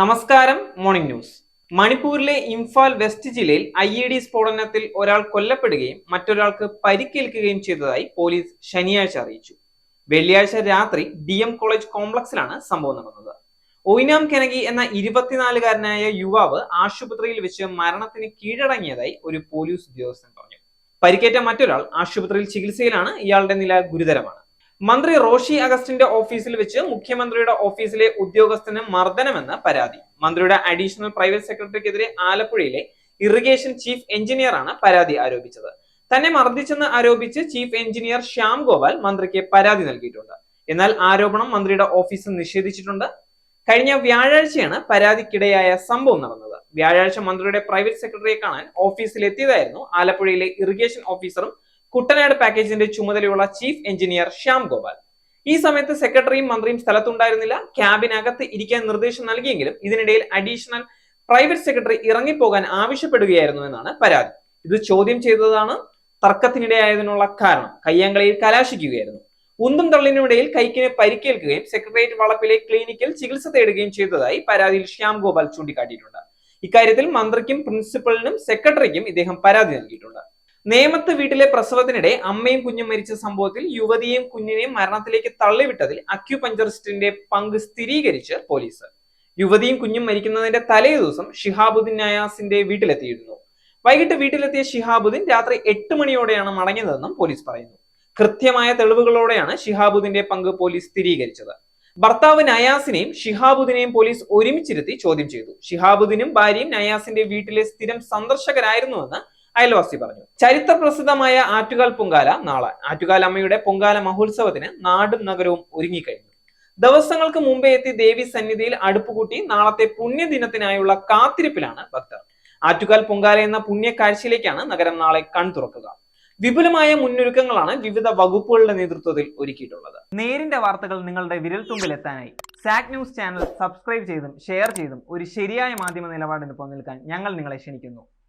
നമസ്കാരം morning news മണിപ്പൂരിലെ Imphal west ജില്ലയിൽ ഐ ഇ ഡി സ്ഫോടനത്തിൽ ഒരാൾ കൊല്ലപ്പെടുകയും മറ്റൊരാൾക്ക് പരിക്കേൽക്കുകയും ചെയ്തതായി പോലീസ് ശനിയാഴ്ച അറിയിച്ചു. വെള്ളിയാഴ്ച രാത്രി ഡി എം കോളേജ് കോംപ്ലക്സിലാണ് സംഭവം നടന്നത്. ഒയിനാം കെനകി എന്ന ഇരുപത്തിനാലുകാരനായ യുവാവ് ആശുപത്രിയിൽ വെച്ച് മരണത്തിന് കീഴടങ്ങിയതായി ഒരു പോലീസ് ഉദ്യോഗസ്ഥൻ പറഞ്ഞു. പരിക്കേറ്റ മറ്റൊരാൾ ആശുപത്രിയിൽ ചികിത്സയിലാണ്. ഇയാളുടെ നില ഗുരുതരമാണ്. മന്ത്രി റോഷി അഗസ്റ്റിന്റെ ഓഫീസിൽ വെച്ച് മുഖ്യമന്ത്രിയുടെ ഓഫീസിലെ ഉദ്യോഗസ്ഥന് മർദ്ദനമെന്ന് പരാതി. മന്ത്രിയുടെ അഡീഷണൽ പ്രൈവറ്റ് സെക്രട്ടറിക്കെതിരെ ആലപ്പുഴയിലെ ഇറിഗേഷൻ ചീഫ് എഞ്ചിനീയറാണ് പരാതി ആരോപിച്ചത്. തന്നെ മർദ്ദിച്ചെന്ന് ആരോപിച്ച് ചീഫ് എഞ്ചിനീയർ ശ്യാം ഗോപാൽ മന്ത്രിക്ക് പരാതി നൽകിയിട്ടുണ്ട്. എന്നാൽ ആരോപണം മന്ത്രിയുടെ ഓഫീസ് നിഷേധിച്ചിട്ടുണ്ട്. കഴിഞ്ഞ വ്യാഴാഴ്ചയാണ് പരാതിക്കിടയായ സംഭവം നടന്നത്. വ്യാഴാഴ്ച മന്ത്രിയുടെ പ്രൈവറ്റ് സെക്രട്ടറിയെ കാണാൻ ഓഫീസിൽ എത്തിയതായിരുന്നു ആലപ്പുഴയിലെ ഇറിഗേഷൻ ഓഫീസറും കുട്ടനാട് പാക്കേജിന്റെ ചുമതലയുള്ള ചീഫ് എഞ്ചിനീയർ ശ്യാം ഗോപാൽ. ഈ സമയത്ത് സെക്രട്ടറിയും മന്ത്രിയും സ്ഥലത്തുണ്ടായിരുന്നില്ല. ക്യാബിനകത്ത് ഇരിക്കാൻ നിർദ്ദേശം നൽകിയെങ്കിലും ഇതിനിടയിൽ അഡീഷണൽ പ്രൈവറ്റ് സെക്രട്ടറി ഇറങ്ങിപ്പോകാൻ ആവശ്യപ്പെടുകയായിരുന്നു എന്നാണ് പരാതി. ഇത് ചോദ്യം ചെയ്തതാണ് തർക്കത്തിനിടയായതിനുള്ള കാരണം. കയ്യാങ്കളിയിൽ കലാശിക്കുകയായിരുന്നു. ഉന്തും തള്ളിനിടയിൽ കൈക്കിന് പരിക്കേൽക്കുകയും സെക്രട്ടേറിയറ്റ് വളപ്പിലെ ക്ലിനിക്കിൽ ചികിത്സ തേടുകയും ചെയ്തതായി പരാതിയിൽ ശ്യാം ഗോപാൽ ചൂണ്ടിക്കാട്ടിയിട്ടുണ്ട്. ഇക്കാര്യത്തിൽ മന്ത്രിക്കും പ്രിൻസിപ്പലിനും സെക്രട്ടറിക്കും ഇദ്ദേഹം പരാതി നൽകിയിട്ടുണ്ട്. നേമത്ത് വീട്ടിലെ പ്രസവത്തിനിടെ അമ്മയും കുഞ്ഞും മരിച്ച സംഭവത്തിൽ യുവതിയെയും കുഞ്ഞിനെയും മരണത്തിലേക്ക് തള്ളിവിട്ടതിൽ അക്യുപഞ്ചറിസ്റ്റിന്റെ പങ്ക് സ്ഥിരീകരിച്ച് പോലീസ്. യുവതിയും കുഞ്ഞും മരിക്കുന്നതിന്റെ തലേ ദിവസം ഷിഹാബുദ്ദീൻ നയാസിന്റെ വീട്ടിലെത്തിയിരുന്നു. വൈകിട്ട് വീട്ടിലെത്തിയ ഷിഹാബുദ്ദീൻ രാത്രി എട്ട് മണിയോടെയാണ് മടങ്ങിയതെന്നും പോലീസ് പറയുന്നു. കൃത്യമായ തെളിവുകളോടെയാണ് ഷിഹാബുദ്ദീന്റെ പങ്ക് പോലീസ് സ്ഥിരീകരിച്ചത്. ഭർത്താവ് നയാസിനെയും ഷിഹാബുദ്ദീനെയും പോലീസ് ഒരുമിച്ചിരുത്തി ചോദ്യം ചെയ്തു. ഷിഹാബുദ്ദീനും ഭാര്യയും നയാസിന്റെ വീട്ടിലെ സ്ഥിരം സന്ദർശകരായിരുന്നുവെന്ന് അയൽവാസി പറഞ്ഞു. ചരിത്ര പ്രസിദ്ധമായ ആറ്റുകാൽ പൊങ്കാല നാളെ. ആറ്റുകാൽ അമ്മയുടെ പൊങ്കാല മഹോത്സവത്തിന് നാടും നഗരവും ഒരുങ്ങിക്കഴിഞ്ഞു. ദിവസങ്ങൾക്ക് മുമ്പേ എത്തി ദേവി സന്നിധിയിൽ അടുപ്പുകൂട്ടി നാളത്തെ പുണ്യദിനത്തിനായുള്ള കാത്തിരിപ്പിലാണ് ഭക്തർ. ആറ്റുകാൽ പൊങ്കാല എന്ന പുണ്യ കാഴ്ചയിലേക്കാണ് നഗരം നാളെ കൺ തുറക്കുക. വിപുലമായ മുന്നൊരുക്കങ്ങളാണ് വിവിധ വകുപ്പുകളുടെ നേതൃത്വത്തിൽ ഒരുക്കിയിട്ടുള്ളത്. നേരിന്റെ വാർത്തകൾ നിങ്ങളുടെ വിരൽത്തുമ്പിൽ എത്താനായി സാക് ന്യൂസ് ചാനൽ സബ്സ്ക്രൈബ് ചെയ്തും ഷെയർ ചെയ്തും ഒരു ശരിയായ മാധ്യമ നിലപാടിന് പോകാൻ ഞങ്ങൾ നിങ്ങളെ ക്ഷണിക്കുന്നു.